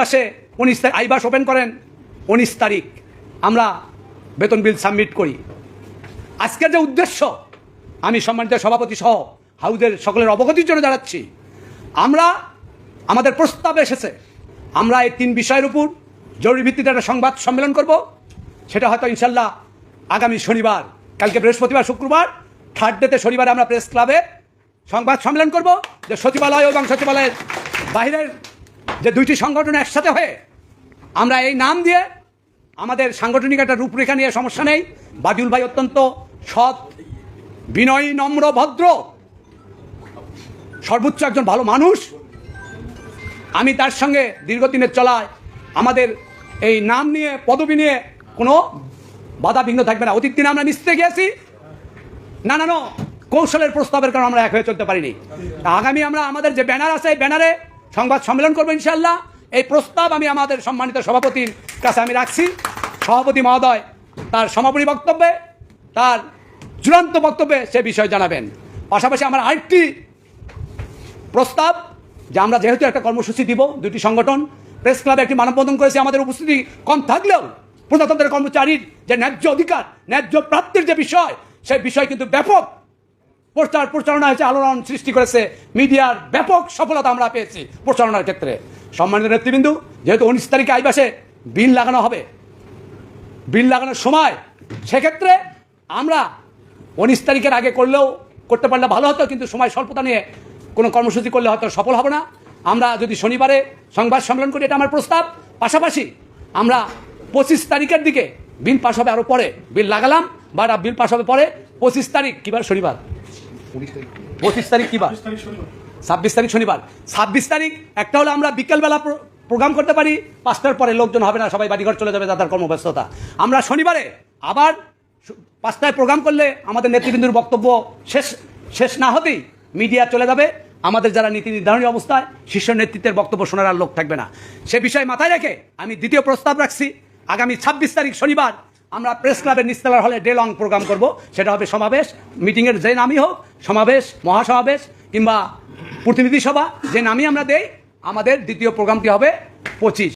আইবাসে উনিশ তারিখ আইবাস ওপেন করেন, উনিশ তারিখ আমরা বেতন বিল সাবমিট করি। আজকের যে উদ্দেশ্য, আমি সম্মানিত সভাপতি সহ হাউদের সকলের অবগতির জন্য জানাচ্ছি, আমরা, আমাদের প্রস্তাব এসেছে, আমরা এই তিন বিষয়ের উপর জরুরি ভিত্তিতে একটা সংবাদ সম্মেলন করব, সেটা হয়তো ইনশাল্লাহ আগামী শনিবার, কালকে বৃহস্পতিবার, শুক্রবার থার্ড ডেতে শনিবারে আমরা প্রেস ক্লাবে সংবাদ সম্মেলন করব, যে সচিবালয় এবং সচিবালয়ের বাইরের যে দুইটি সংগঠন একসাথে হয়ে আমরা এই নাম দিয়ে আমাদের সাংগঠনিক একটা রূপরেখা নিয়ে সমস্যা নেই। বাদিউল ভাই অত্যন্ত সৎ, বিনয়ী, নম্র, ভদ্র। সর্বোচ্চ একজন ভালো মানুষ। আমি তার সঙ্গে দীর্ঘদিনের চলায় আমাদের এই নাম নিয়ে, পদবি নিয়ে কোনো বাধা বিঘ্ন থাকবে না। অতীত দিনে আমরা মিশতে গিয়েছি। নানান কৌশলের প্রস্তাবের কারণে আমরা এক হয়ে চলতে পারিনি। আগামী আমরা, আমাদের যে ব্যানার আছে, এই ব্যানারে সংবাদ সম্মেলন করব ইনশাল্লাহ এই প্রস্তাব আমি আমাদের সম্মানিত সভাপতির কাছে আমি রাখছি। সভাপতি মহোদয়, তার সমাপনী বক্তব্যে, তার চূড়ান্ত বক্তব্যে সে বিষয় জানাবেন। পাশাপাশি আমার আরেকটি প্রস্তাব, যে আমরা যেহেতু একটা কর্মসূচি দিব, দুটি সংগঠন, প্রেস ক্লাবে একটি মানববন্ধন করেছি, আমাদের উপস্থিতি কম থাকলেও প্রজাতন্ত্রের কর্মচারীর যে ন্যায্য অধিকার, ন্যায্য প্রাপ্তির যে বিষয়, সেই বিষয় কিন্তু ব্যাপক প্রচার প্রচারণা হয়েছে, আলোড়ন সৃষ্টি করেছে, মিডিয়ার ব্যাপক সফলতা আমরা পেয়েছি প্রচারণার ক্ষেত্রে। সম্মানিত নেতৃবৃন্দু, যেহেতু উনিশ তারিখে আইবাসে বিল লাগানো হবে, বিল লাগানোর সময়, সেক্ষেত্রে আমরা উনিশ তারিখের আগে করলেও করতে পারলে ভালো হতো, কিন্তু সময় স্বল্পতা নিয়ে কোনো কর্মসূচি করলে হয়তো সফল হবে না। আমরা যদি শনিবারে সংবাদ সম্মেলন করি, এটা আমার প্রস্তাব। পাশাপাশি আমরা পঁচিশ তারিখের দিকে বিল পাস হবে আরও পরে। বিল লাগালাম, বা বিল পাস হবে পরে, পঁচিশ তারিখ, কিবার শনিবার? পঁচিশ তারিখ। কিবার ছাব্বিশ তারিখ শনিবার। ছাব্বিশ তারিখ একটা হলো আমরা বিকেলবেলা প্রোগ্রাম করতে পারি পাঁচটার পরে লোকজন হবে না সবাই বাড়িঘর চলে যাবে তাদের কর্মব্যস্ততা। আমরা শনিবারে আবার পাঁচটায় প্রোগ্রাম করলে আমাদের নেতৃবৃন্দুর বক্তব্য শেষ শেষ না হতেই মিডিয়া চলে যাবে। আমাদের যারা নীতি নির্ধারণী অবস্থায় শীর্ষ নেতৃত্বের বক্তব্য শোনার আর লোক থাকবে না। সে বিষয়ে মাথায় রেখে আমি দ্বিতীয় প্রস্তাব রাখছি। আগামী ছাব্বিশ তারিখ শনিবার আমরা প্রেস ক্লাবের নিস্তালার হলে ডে লং প্রোগ্রাম করব। সেটা হবে সমাবেশ মিটিংয়ের যে নামই হোক, সমাবেশ, মহাসমাবেশ কিংবা প্রতিনিধি সভা, যে নামই আমরা দেই, আমাদের দ্বিতীয় প্রোগ্রামটি হবে পঁচিশ।